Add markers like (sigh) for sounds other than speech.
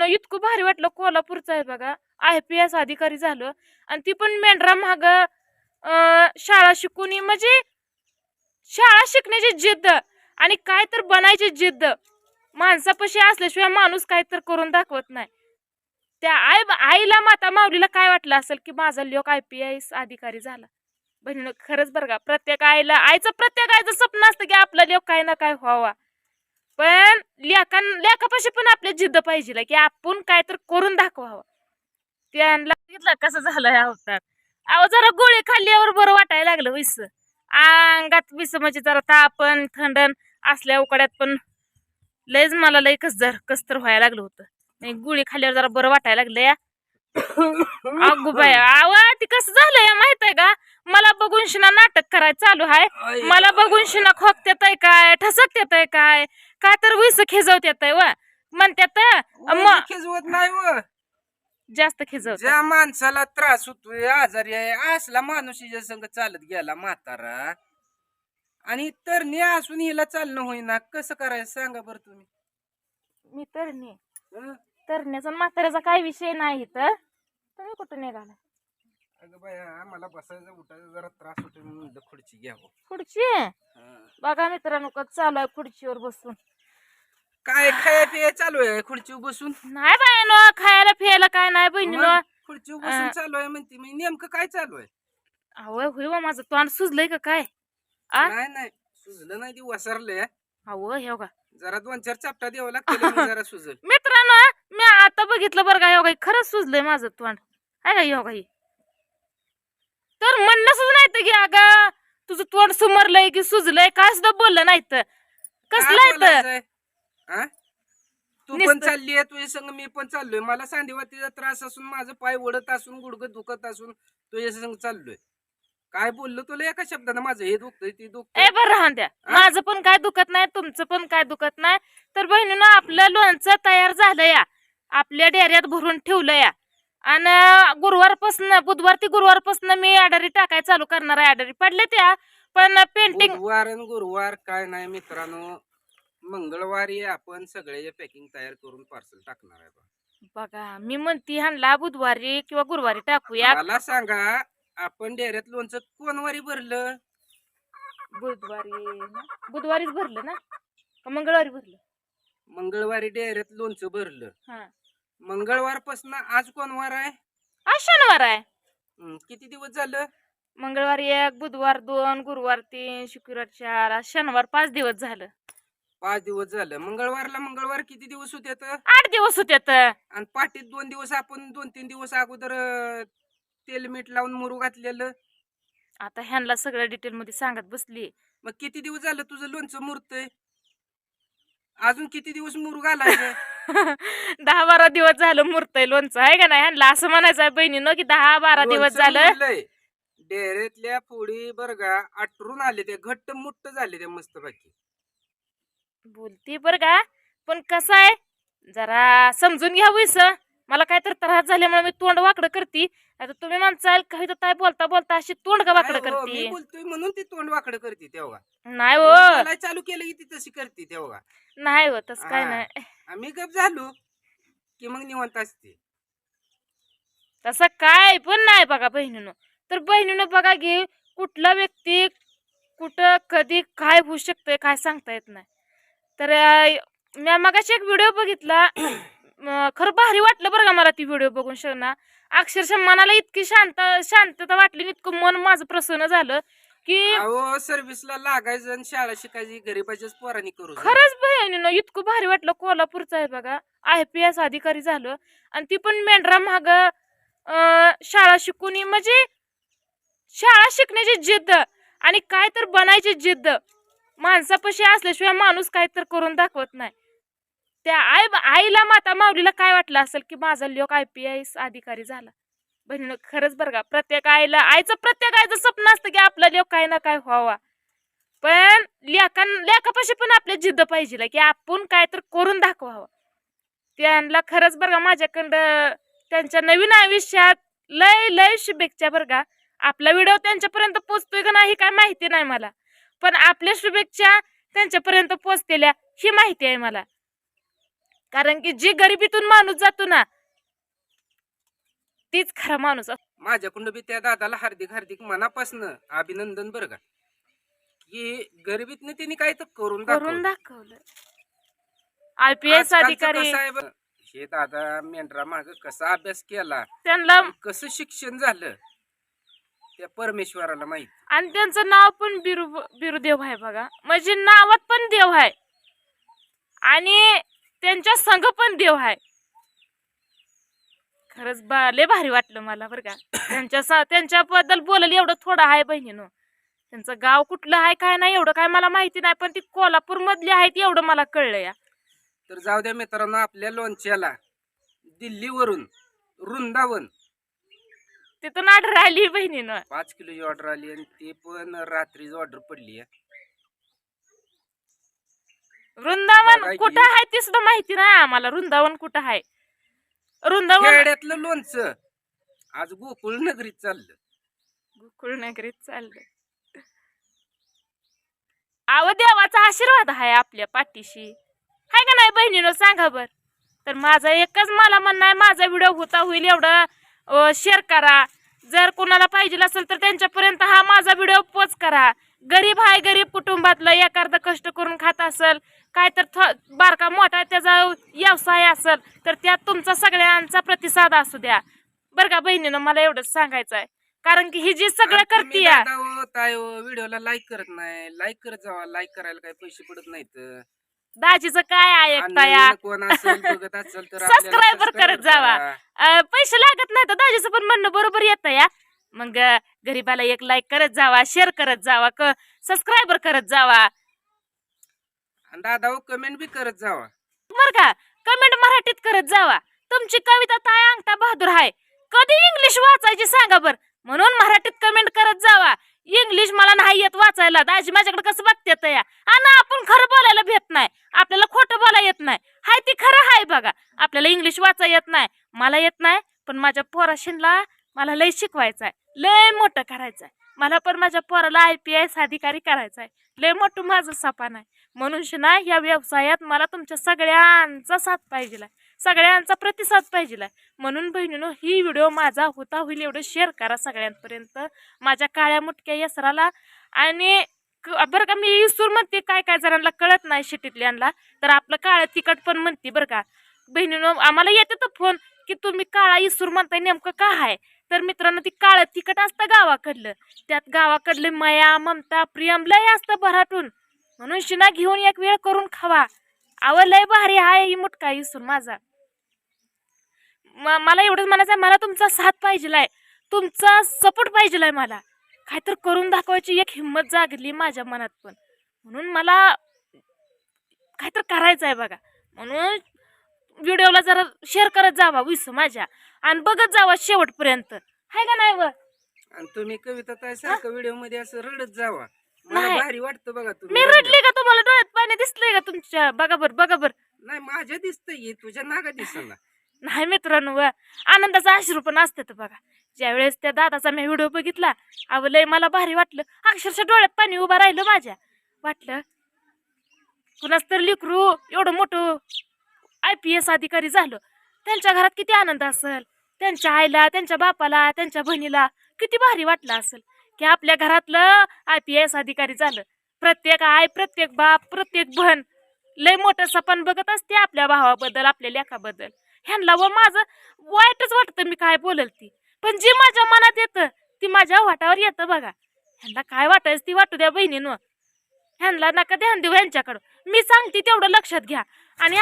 बहिणीनं इतकं भारी वाटलं कोल्हापूरचं आहे बघा. आय पी एस अधिकारी झालं. आणि ती पण मेंढरा महाग शाळा शिकून म्हणजे शाळा शिकण्याची जिद्द आणि काय तर बनायची जिद्द. माणसापाशी असल्याशिवाय माणूस काय तर करून दाखवत नाही. त्या आई आईला माता माऊलीला काय वाटलं असेल की माझा लोक आय पी एस अधिकारी झाला? बहिणी खरंच बरं का प्रत्येक आईला आईचं प्रत्येक आईचं स्वप्न असतं की आपला लोक काय ना काय व्हावा. पण लेखां लेखापाशी पण आपल्या जिद्द पाहिजे की आपण काय तर करून दाखवावं. त्यांना बघितलं कसं झालं ह्या अवतार अहो जरा गोळी खाल्ल्यावर बरं वाटायला लागलं विस अंगात विस म्हणजे जरा तापण थंडण असल्या उकड्यात पण लयच मला लय कस जर कसतर व्हायला लागलं होतं. नाही गोळी खाल्ल्यावर जरा बरं वाटायला लागलं या. (coughs) अगो बाय आवा ती कसं झालं या माहीत आहे का? मला बघून शिना करायचं चालू आहे मला बघून शिना खोकत्यात आहे काय? ठसकत्यात आहे काय? का तर विस खिजवत्यात आहे व. म्हणत्यात खिजवत नाही व. जास्त खिजवत. ज्या माणसाला त्रास होतोय आजारी आहे असला माणूस हिच्या संग चालत गेला म्हातारा. आणि तरणी असून हिला चालणं होईना. कसं करायचं सांगा बरं तुम्ही. मी तरणी? तरण्याचा म्हाताऱ्याचा काय विषय नाही तर तुम्ही कुठं निघाला अगं बाया आम्हाला बसायचं उठायचं जरा त्रास होतो म्हणून म्हणलं खुर्ची घ्यावं. खुर्ची? हं. बघा मित्रांनो कसं चालू आहे खुर्चीवर बसून. काय खाया पिया चालू आहे खुर्चीवर बसून? नाही बायनो खायला पियाला काय नाही बहिणीनो. मग खुर्चीवर बसून अं. चालू आहे म्हणते मी नेमकं काय चालू आहे? अहो होय बा, माझं तोंड सुजलंय का काय? आ? नाही नाही सुजलं नाही ती वसरलंय अहो हे बघा. जरा दोन चार चापटा द्यावं लागतं जरा सुजल. (laughs) मित्रांनो मी आता बघितलं बरं का योगा खरंच सुजलंय माझं तोंड. आहे का योगा ही? तर सुद्धा नाही तर की अगा तुझं तोंड सुमरलंय की सुजलंय काय सुद्धा बोललं नाही तर कसलं आहे तर? हा? तू पण नुसतं- चालली आहे तुझ्या संग मी पण चाललोय. मला सांधेवातीचा त्रास असून माझं पाय ओढत असून गुडघं दुखत असून तुझ्या संग चाललोय. काय बोललो तुला एका शब्दानं? माझं हे दुखतंय ते दुखतंय. ए बरं राहून द्या. हा? माझं पण काय दुखत नाही तुमचं पण काय दुखत नाही. तर बहिणीनं आपलं लोणचं तयार झालं या. आपल्या डेऱ्यात भरून ठेवलं या. आणि गुरुवारपासून बुधवार ते गुरुवारपासून मी आडारी टाकाय चालू करणार आहे. आडारी पडले त्या पण पेंटिंग आणि गुरुवार काय नाही मित्रांनो. मंगळवारी आपण सगळे पॅकिंग तयार करून पार्सल टाकणार आहे बा. बघा मी म्हणती ह्यांना बुधवारी किंवा गुरुवारी टाकूया मला सांगा आपण डेऱ्यात लोणचं कोणवारी भरलं? बुधवारी ना? बुधवारीच भरलं ना? का मंगळवारी भरलं? मंगळवारी डेऱ्यात लोणचं भरलं. हा. मंगळवारपासून आज कोणवार आहे? आज शनिवार आहे. हं, किती दिवस झालं? मंगळवारी एक बुधवार दोन गुरुवार तीन शुक्रवार चार आज शनिवार पाच दिवस झालं. पाच दिवस झालं. मंगळवारला मंगळवार किती दिवस होते तर? आठ दिवस होते तर. आणि पाठीत दोन दिवस आपण दोन तीन दिवस अगोदर अं, तेल मीठ लावून मुरू घातलेलं. आता ह्यांना सगळं डिटेल मध्ये सांगत बसली मग किती दिवस झालं तुझं लोणचं मुरतय? अजून किती दिवस मुरू घालायचं? (laughs) दहा बारा दिवस झालं मुरतय लोणचं आहे का नाही? ह्यांना असं म्हणायचं आहे बहिणीनं की दहा बारा दिवस झालं. डेऱ्यातल्या फोडी बर का आटरून आले ते घट्ट मुट्ट झाले ते मस्त बाकी बोलती बर का पण कसं आहे? जरा समजून घ्या विस मला काय तर त्रास झाल्यामुळे मी तोंड वाकडं करते. आता तुम्ही म्हणसाल काही तर काय बोलता बोलता अशी तोंड का वाकडं नाही हो, मी करते बोलतोय म्हणून ती तोंड वाकडं करते तेव्हा. नाही हो. बोलायला चालू केलं की ती तशी करते तेव्हा. नाही हो तसं काय हा. नाही. आम्ही गप झालो की मग निवांत असते. तसं काय पण नाही बघा बहिणीनं. तर बहिणीनं बघा घे कुठला व्यक्ती कुठं कधी काय होऊ शकतंय काय सांगता येत नाही. तर अं, मी मगाशी एक व्हिडिओ बघितला. खरं भारी वाटलं बरं का मला ती व्हिडिओ बघून शना अक्षरशः मनाला इतकी शांत शांतता वाटली इतकं मन माझं प्रसन्न झालं की अहो सर्व्हिसला लागायचं आणि शाळा शिकायची गरीबाच्याच पोरांनी करू. खरंच बहिणीनं इतकं भारी वाटलं कोल्हापूरचं आहे बघा. आय पी एस अधिकारी झालं आणि ती पण मेंढरा महाग शाळा शिकून म्हणजे शाळा शिकण्याची जिद्द आणि काय तर बनायची जिद्द. माणसापाशी असल्याशिवाय माणूस काय तर करून दाखवत नाही. त्या आई आईला माता माऊलीला काय वाटलं असेल की माझा लोक आय पी एस अधिकारी झाला? बहिणीनं खरंच बरं का प्रत्येक आईला आईचं प्रत्येक आईचं स्वप्न असतं की आपला लोक काय ना काय व्हावा. पण लेखां लेखापाशी पण आपल्या जिद्द पाहिजे की आपण काय तर करून दाखवावं. त्यांना खरंच बरं का माझ्याकडं त्यांच्या नवीन आयुष्यात लय लय शुभेच्छा बरं का. आपला व्हिडिओ त्यांच्यापर्यंत पोचतोय का नाही काय माहिती नाही मला. पण आपल्या शुभेच्छा त्यांच्यापर्यंत पोचतेल्या ही माहिती आहे मला. कारण की जी गरिबीतून माणूस जातो ना तीच खरा माणूस. माझ्याकडून बी त्या दादाला हार्दिक हार्दिक मनापासनं अभिनंदन बरं का. की गरिबीतनं त्यांनी काय तर करून करून दाखवलं. दाखवलं आय पी एस आजकालचं अधिकारी. कसं आहे बघ, हे दादा मेंढरा माग कसा अभ्यास केला? त्यांना कसं शिक्षण झालं? त्या परमेश्वराला माहीत. आणि त्यांचं नाव पण बिरू बिरुदेव आहे बघा. म्हणजे नावात पण देव आहे. आणि त्यांच्या संघ पण देव आहे. खरंच बा लय भारी वाटलं मला बरं का. त्यांच्या स- त्यांच्याबद्दल बोलायला एवढं थोडं आहे बहिणीनं. त्यांचं गाव कुठलं आहे काय नाही एवढं काय मला माहिती नाही पण ती कोल्हापूर मधली आहेत एवढं मला कळलं या. तर जाऊ द्या मित्रांनो आपल्या लोणच्याला. दिल्लीवरून वृंदावन. तिथून ऑर्डर आली बहिणीनं. पाच किलोची ऑर्डर आली आणि ते पण रात्रीच ऑर्डर पडली आहे. वृंदावन कुठं आहे ते सुद्धा माहिती नाही आम्हाला. वृंदावन कुठं आहे? वृंदावन खेड्यातलं लोणचं. आज गोकुळ नगरीत चाललं. गोकुळ नगरीत चाललंय आव देवाचा आशीर्वाद आहे आपल्या पाठीशी. हाय का नाही बहिणीनं सांगा बर. तर माझा एकच मला म्हणणं आहे माझा व्हिडिओ होता होईल एवढं शेअर करा. जर कोणाला पाहिजे असेल तर त्यांच्यापर्यंत हा माझा व्हिडिओ पोच करा. गरीब आहे गरीब कुटुंबातलं एखादं कष्ट करून खात असेल काय तर बारका मोठा त्याचा व्यवसाय असेल तर त्यात तुमचा सगळ्यांचा प्रतिसाद असू द्या. बरं का बहिणीनं मला एवढंच सांगायचं आहे कारण की ही जी सगळं करते व्हिडिओला लाईक करत नाही. लाईक करत जावा लाईक करायला काही पैसे पडत नाहीत. दाजीचं काय आहे आणि एकटा या नवीन कोण असेल बघत असेल तर (laughs) आपल्याला Subscriber subscribe करत जावा. पैसे लागत नाही तर दाजीचं पण म्हणणं बरोबर येतं या. मग गरीबाला एक लाईक करत जावा शेअर करत जावा सबस्क्रायबर करत जावा. दादा हो कमेंट बी करत जावा. बर का? कमेंट मराठीत करत जावा. तुमची कविता ताय अंगठा बहादूर आहे कधी इंग्लिश वाचायची सांगा बर. म्हणून मराठीत कमेंट करत जावा. इंग्लिश मला नाही येत वाचायला. दाजी माझ्याकडे कसं बघतात या आणि आपण खरं बोलायला भेट नाही. आपल्याला खोटं बोलायला येत नाही. हाय ती खरं हाय बघा. आपल्याला इंग्लिश वाचा येत नाही. मला येत नाही पण माझ्या पोराशीनला मला लय शिकवायचं आहे लय मोठं करायचं आहे मला पण माझ्या पोराला आय पी एस अधिकारी करायचं आहे लय मोठं माझं सपान आहे. म्हणून ना या व्यवसायात मला तुमच्या सगळ्यांचा साथ पाहिजे सगळ्यांचा प्रतिसाद पाहिजे म्हणून बहिणीनो ही व्हिडिओ माझा होता होईल एवढं शेअर करा सगळ्यांपर्यंत. माझ्या काळ्या मुटक्या यसराला आणि क- बरं का मी इसूर म्हणते काय काय जणांना कळत नाही शिटीतल्यांना तर आपलं काळं तिखट पण म्हणते बरं का. बहिणीनो आम्हाला येते तर फोन की तुम्ही काळा इसूर म्हणताय नेमकं का आहे तर मित्रांनो ती काळं तिखट असतं गावाकडलं. त्यात गावाकडले माया ममता प्रियम लय असतं भराटून. म्हणून शिना घेऊन एक वेळ करून खावा. आवं लय भारी हाय ही मुटका इसूर माझा. म- मला एवढंच म्हणायचं आहे मला तुमचा साथ पाहिजेलाय. तुमचा सपोर्ट पाहिजेलाय मला. काहीतरी करून दाखवायची एक हिंमत जागली माझ्या मनात पण. म्हणून मला काहीतरी करायचं आहे बघा. म्हणून व्हिडिओला जरा शेअर करत जावा विस माझ्या. आणि बघत जावा शेवटपर्यंत. हाय का नाही व? आणि तुम्ही कविता ताई सारखं व्हिडिओमध्ये असं रडत जावा. मला नाही. भारी वाटतं बघा मी तुम्ही रडली का तुम्हाला? डोळ्यात पाणी दिसलंय का तुमच्या? बघा बर बघा बर. नाही माझ्या दिसतंय तुझ्या नागा दिसना नाही मित्रांनो व आनंदाचा अश्रू पण असतात बघा. ज्यावेळेस त्या दादाचा मी व्हिडिओ बघितला अव लय मला भारी वाटलं. अक्षरशः डोळ्यात पाणी उभं राहिलं माझ्या. वाटलं कुणाच तर लिकरू एवढं मोठं आय पी एस अधिकारी झालं. त्यांच्या घरात किती आनंद असेल? त्यांच्या आईला त्यांच्या बापाला त्यांच्या बहिणीला किती भारी वाटलं असेल? की आपल्या घरातलं आय पी एस अधिकारी झालं. प्रत्येक आई प्रत्येक बाप प्रत्येक बहन लय मोठं सपन बघत असते आपल्या भावाबद्दल आपल्या लेखाबद्दल. ह्यांना व माझं वाईटच वाटतं मी काय बोलल ती. पण जी माझ्या मनात येतं ती माझ्या वाटावर येतं बघा. ह्यांना काय वाटायचं ती वाटू द्या बहिणीनं. ह्यांना नका ध्यान देऊ ह्यांच्याकडं. मी सांगते तेवढं लक्षात घ्या. आणि